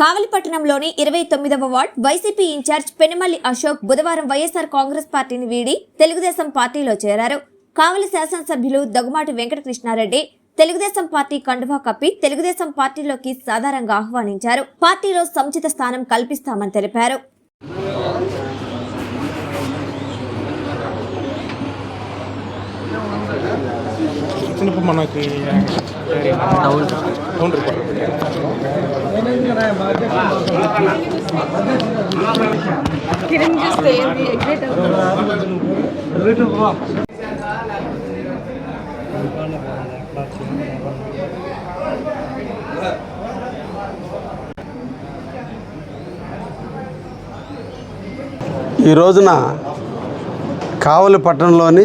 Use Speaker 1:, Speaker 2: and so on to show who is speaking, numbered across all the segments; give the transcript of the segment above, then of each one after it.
Speaker 1: కావలిపట్టణంలోని ఇరవై తొమ్మిదవ ward YCP incharge Penumalli Ashok బుధవారం వైఎస్ఆర్ కాంగ్రెస్ పార్టీని వీడి తెలుగుదేశం పార్టీలో చేరారు. కావలి శాసనసభ్యులు దగ్గుమాటి వెంకటకృష్ణారెడ్డి తెలుగుదేశం పార్టీ కండువా కప్పి తెలుగుదేశం పార్టీలోకి సాధారణంగా ఆహ్వానించారు. పార్టీలో సముచిత స్థానం కల్పిస్తామని తెలిపారు.
Speaker 2: మనకి టౌన్ రిపోర్ట్.
Speaker 3: కిరణ్ చూస్తే ఎగ్జైట్
Speaker 4: ఈ రోజున కావలి పట్టణంలోని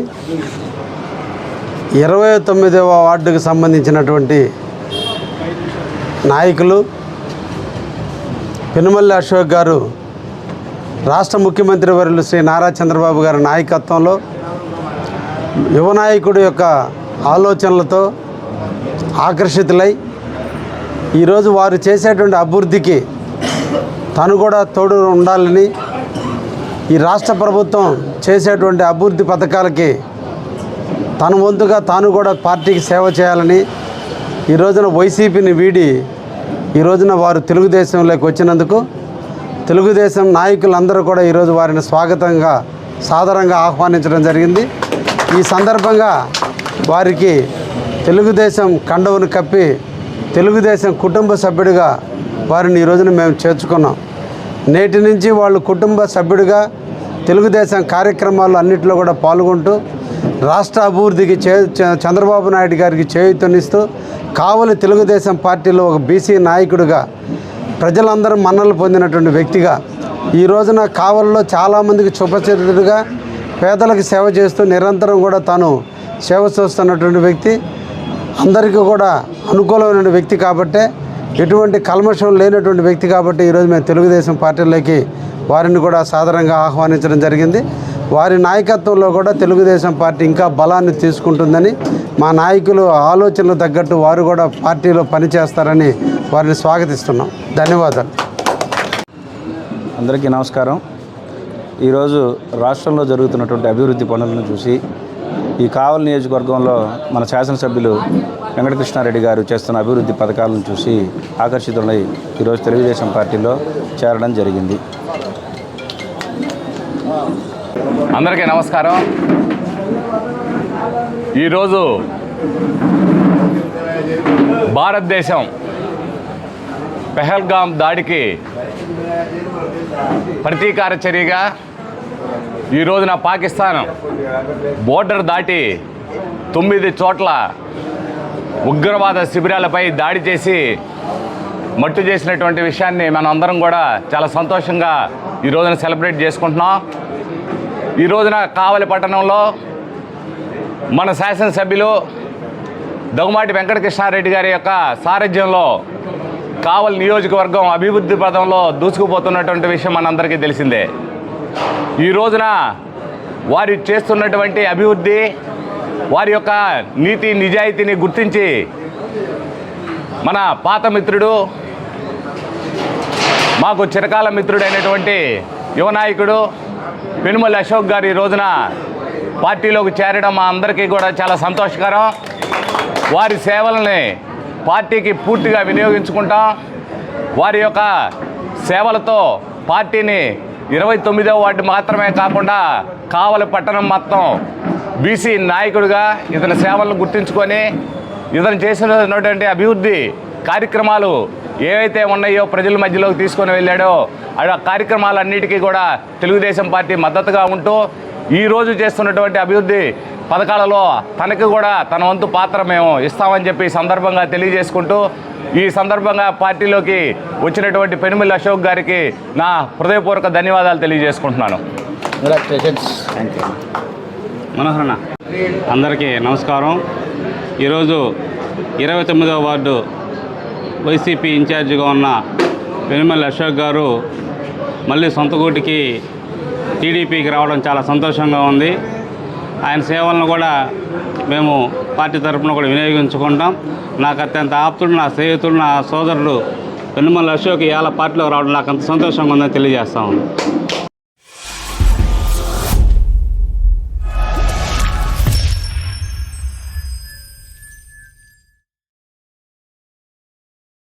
Speaker 4: ఇరవై తొమ్మిదవ వార్డుకు సంబంధించినటువంటి నాయకులు పెనుమల్లి అశోక్ గారు రాష్ట్ర ముఖ్యమంత్రి వర్యులు శ్రీ నారా చంద్రబాబు గారి నాయకత్వంలో యువనాయకుడు యొక్క ఆలోచనలతో ఆకర్షితులై ఈరోజు వారు చేసేటువంటి అభివృద్ధికి తను కూడా తోడు ఉండాలని ఈ రాష్ట్ర ప్రభుత్వం చేసేటువంటి అభివృద్ధి పథకాలకి తన వంతుగా తాను కూడా పార్టీకి సేవ చేయాలని ఈ రోజున వైసీపీని వీడి ఈ రోజున వారు తెలుగుదేశంలోకి వచ్చినందుకు తెలుగుదేశం నాయకులందరూ కూడా ఈరోజు వారిని స్వాగతంగా సాదరంగా ఆహ్వానించడం జరిగింది. ఈ సందర్భంగా వారికి తెలుగుదేశం కండవును కప్పి తెలుగుదేశం కుటుంబ సభ్యుడిగా వారిని ఈ రోజున మేము చేర్చుకున్నాం. నేటి నుంచి వాళ్ళు కుటుంబ సభ్యుడిగా తెలుగుదేశం కార్యక్రమాలు అన్నింటిలో కూడా పాల్గొంటూ రాష్ట్ర అభివృద్ధికి చే చ- చంద్రబాబు నాయుడు గారికి చేయూతనిస్తూ కావలి తెలుగుదేశం పార్టీలో ఒక బీసీ నాయకుడిగా ప్రజలందరూ మన్నలు పొందినటువంటి వ్యక్తిగా ఈ రోజున కావలిలో చాలామందికి చుపచరితుడిగా పేదలకు సేవ చేస్తూ నిరంతరం కూడా తాను సేవ చేస్తున్నటువంటి వ్యక్తి. అందరికీ కూడా అనుకూలమైన వ్యక్తి కాబట్టే ఎటువంటి కల్మషం లేనటువంటి వ్యక్తి కాబట్టి ఈరోజు మేము తెలుగుదేశం పార్టీలోకి వారిని కూడా సాధారణంగా ఆహ్వానించడం జరిగింది. వారి నాయకత్వంలో కూడా తెలుగుదేశం పార్టీ ఇంకా బలాన్ని తీసుకుంటుందని మా నాయకులు ఆలోచనలు తగ్గట్టు వారు కూడా పార్టీలో పనిచేస్తారని వారిని స్వాగతిస్తున్నాం. ధన్యవాదాలు.
Speaker 5: అందరికీ నమస్కారం. ఈరోజు రాష్ట్రంలో జరుగుతున్నటువంటి అభివృద్ధి పనులను చూసి ఈ కావలి నియోజకవర్గంలో మన శాసనసభ్యులు వెంకటకృష్ణారెడ్డి గారు చేస్తున్న అభివృద్ధి పథకాలను చూసి ఆకర్షితులై ఈరోజు తెలుగుదేశం పార్టీలో చేరడం జరిగింది.
Speaker 6: అందరికీ నమస్కారం. ఈరోజు భారతదేశం పెహల్గాం దాడికి ప్రతీకార చర్యగా ఈ రోజున పాకిస్తాన్ బోర్డర్ దాటి తొమ్మిది చోట్ల ఉగ్రవాద శిబిరాలపై దాడి చేసి మట్టు చేసినటువంటి విషయాన్ని మనం అందరం కూడా చాలా సంతోషంగా ఈ రోజున సెలబ్రేట్ చేసుకుంటున్నాం. ఈ రోజున కావలి పట్టణంలో మన శాసనసభ్యులు దగ్గుమాటి వెంకటకృష్ణారెడ్డి గారి యొక్క సారథ్యంలో కావలి నియోజకవర్గం అభివృద్ధి పదంలో దూసుకుపోతున్నటువంటి విషయం మనందరికీ తెలిసిందే. ఈ రోజున వారు చేస్తున్నటువంటి అభివృద్ధి వారి యొక్క నీతి నిజాయితీని గుర్తించి మన పాత మిత్రుడు మాకు చిరకాల మిత్రుడైనటువంటి యువనాయకుడు పెనుమల్లి అశోక్ గారు ఈ రోజున పార్టీలోకి చేరడం మా అందరికీ కూడా చాలా సంతోషకరం. వారి సేవలని పార్టీకి పూర్తిగా వినియోగించుకుంటాం. వారి యొక్క సేవలతో పార్టీని ఇరవై తొమ్మిదవ వార్డు మాత్రమే కాకుండా కావలి పట్టణం మొత్తం బీసీ నాయకుడిగా ఇతని సేవలను గుర్తించుకొని ఇతను చేసినటువంటి అభివృద్ధి కార్యక్రమాలు ఏవైతే ఉన్నాయో ప్రజల మధ్యలోకి తీసుకొని వెళ్ళాడో ఆ కార్యక్రమాలన్నిటికీ కూడా తెలుగుదేశం పార్టీ మద్దతుగా ఉంటూ ఈ రోజు చేస్తున్నటువంటి అభివృద్ధి పథకాలలో తనకి కూడా తన వంతు పాత్ర మేము ఇస్తామని చెప్పి ఈ సందర్భంగా తెలియజేసుకుంటూ ఈ సందర్భంగా పార్టీలోకి వచ్చినటువంటి పెనుమిల్లి అశోక్ గారికి నా హృదయపూర్వక ధన్యవాదాలు తెలియజేసుకుంటున్నాను.
Speaker 7: మనోహరణ అందరికీ నమస్కారం. ఈరోజు ఇరవై తొమ్మిదవ వార్డు వైసీపీ ఇన్ఛార్జిగా ఉన్న వెనుమల్లి అశోక్ గారు మళ్ళీ సొంత గూటికి టీడీపీకి రావడం చాలా సంతోషంగా ఉంది. ఆయన సేవలను కూడా మేము పార్టీ తరఫున కూడా వినియోగించుకుంటాం. నాకు అత్యంత ఆప్తుడు నా స్నేహితుడు నా సోదరుడు వెనుమల అశోక్ ఇవాళ పార్టీలో రావడం నాకు అంత సంతోషంగా ఉందని తెలియజేస్తా ఉన్నాను.